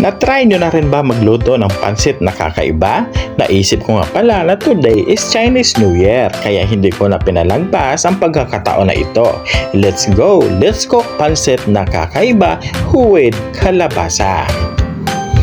Na-try nyo na rin ba magluto ng pansit na kakaiba? Naisip ko nga pala na today is Chinese New Year kaya hindi ko na pinalagpas ang pagkakataon na ito. Let's go! Let's cook pansit na kakaiba with kalabasa.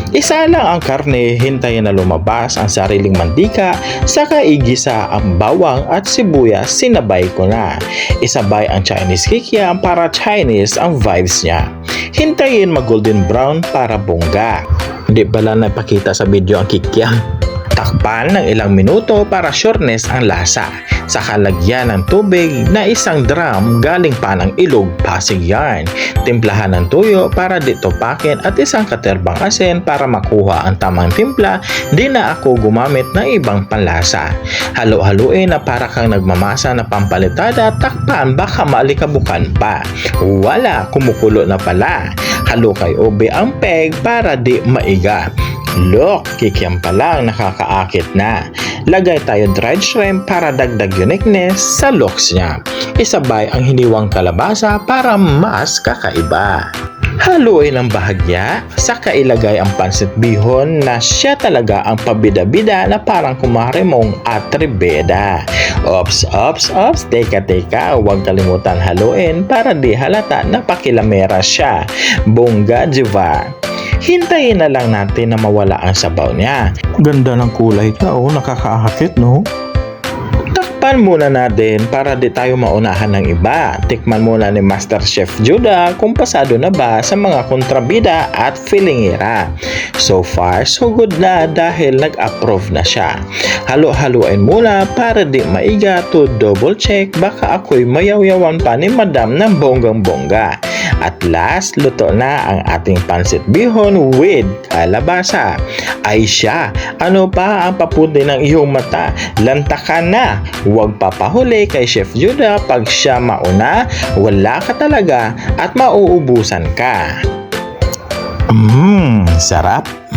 Isa lang ang karne, hintayin na lumabas ang sariling mantika, saka igisa ang bawang at sibuyas, sinabay ko na. Isabay ang Chinese kikiam para Chinese ang vibes niya. Hintayin mag golden brown para bongga. Hindi pala napakita sa video ang kikiam. Takpan ng ilang minuto para sureness ang lasa. Saka lagyan ng tubig na isang drum galing pa ng ilog Pasig Yarn. Timplahan ng tuyo para dito pakin at isang katerbang asin para makuha ang tamang timpla. Di na ako gumamit ng ibang panlasa. Halo-haluin na para kang nagmamasa na pampalitada takpan baka malikabukan pa. Wala, kumukulo na pala. Halo kay ube ang peg para di maiga. Look, kikiam pa lang nakakaakit na. Lagay tayo dried shrimp para dagdag uniqueness sa looks niya. Isabay ang hiniwang kalabasa para mas kakaiba. Haluin ang bahagya, saka ilagay ang pansit bihon na siya talaga ang pabida-bida na parang kumare mong atribeda. Ops, ops, ops, teka teka, huwag kalimutan haluin para di halata na pakilamera siya. Bongga diva. Hintayin na lang natin na mawala ang sabaw niya. Ganda ng kulay niya oh, nakakaakit no? Takpan muna natin para di tayo maunahan ng iba. Tikman muna ni Master Chef Judah kung pasado na ba sa mga kontrabida at filingera. So far, so good na dahil nag-approve na siya. Halo-haluin muna para di maiga to double check baka ako'y mayaw-yawan pa ni Madam ng bonggang-bongga. At last, luto na ang ating pansit bihon with kalabasa. Ay siya, ano pa ang paputi ng iyong mata? Lantakan na! Huwag papahuli kay Chef Judah pag siya mauna, wala ka talaga at mauubusan ka. Mmm, sarap.